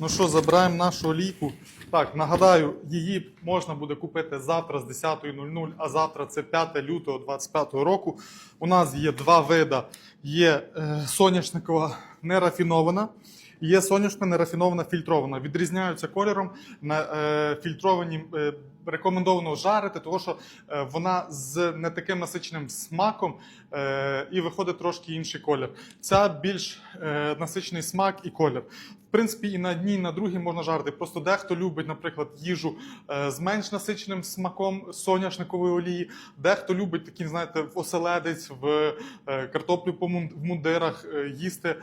Ну що, забираємо нашу олійку. Так, нагадаю, її можна буде купити завтра з 10.00, а завтра це 5 лютого 2025 року. У нас є два вида: є е, соняшникова нерафінована. Є соняшна нерафінована фільтрована. Відрізняються кольором. На е, фільтровані е, рекомендовано жарити, тому що е, вона з не таким насиченим смаком е, і виходить трошки інший колір. Ця більш е, насичений смак і колір. В принципі, і на одній, і на другій можна жарити. Просто дехто любить, наприклад, їжу з менш насиченим смаком соняшникової олії, дехто любить такий, знаєте, в оселедець, в картоплю по мундирах їсти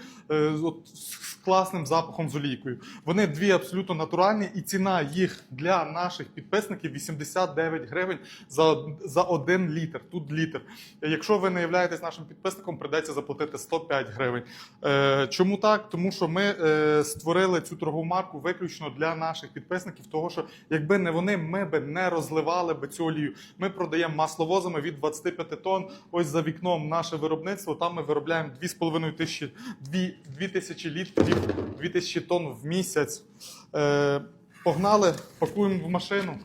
от, з класним запахом з олійкою. Вони дві абсолютно натуральні, і ціна їх для наших підписників 89 гривень за, за один літр. Тут літр. Якщо ви не являєтесь нашим підписником, придеться заплатити 105 гривень. Е, чому так? Тому що ми е, створили цю торгову марку виключно для наших підписників, того що якби не вони, ми би не розливали би цю олію. Ми продаємо масловозами від 25 тонн. Ось за вікном наше виробництво. Там ми виробляємо 2,5 тисячі 2, 2 тисячі літрів, 2 тисячі тонн в місяць. Е, погнали, пакуємо в машину.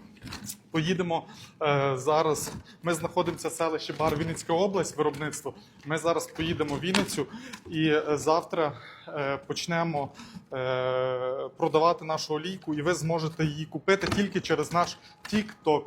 Поїдемо е, зараз. Ми знаходимося в селищі Бар Вінницька область, виробництво. Ми зараз поїдемо в Вінницю і е, завтра е, почнемо е, продавати нашу олійку, і ви зможете її купити тільки через наш TikTok.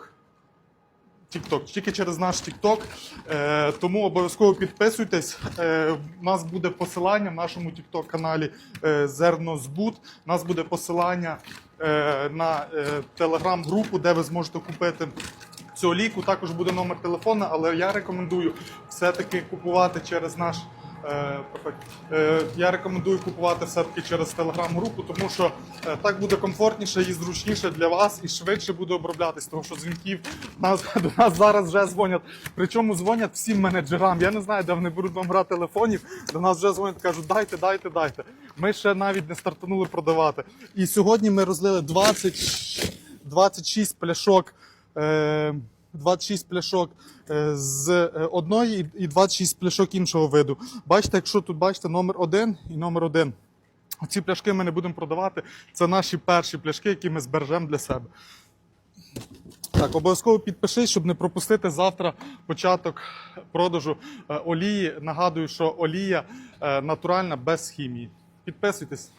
TikTok, тільки через наш TikTok. Е, тому обов'язково підписуйтесь. Е, у нас буде посилання в нашому TikTok каналі е, Зернозбут. У нас буде посилання е, на е, телеграм-групу, де ви зможете купити цю ліку Також буде номер телефона, але я рекомендую все-таки купувати через наш. Е. Е, я рекомендую купувати все-таки через телеграм-групу, тому що е, так буде комфортніше і зручніше для вас, і швидше буде оброблятись, тому що дзвінків до нас зараз вже дзвонять. Причому дзвонять всім менеджерам. Я не знаю, де вони беруть номера телефонів. До нас вже дзвонять, кажуть, дайте, дайте, дайте. Ми ще навіть не стартанули продавати. І сьогодні ми розлили 20, 26 пляшок. 26 пляшок е, з е, одної і- і 26 пляшок іншого виду. Бачите, якщо тут бачите номер один і номер один. Ці пляшки ми не будемо продавати. Це наші перші пляшки, які ми збережемо для себе. Так, обов'язково підпишись, щоб не пропустити завтра початок продажу е, олії. Нагадую, що олія натуральна без хімії. Підписуйтесь.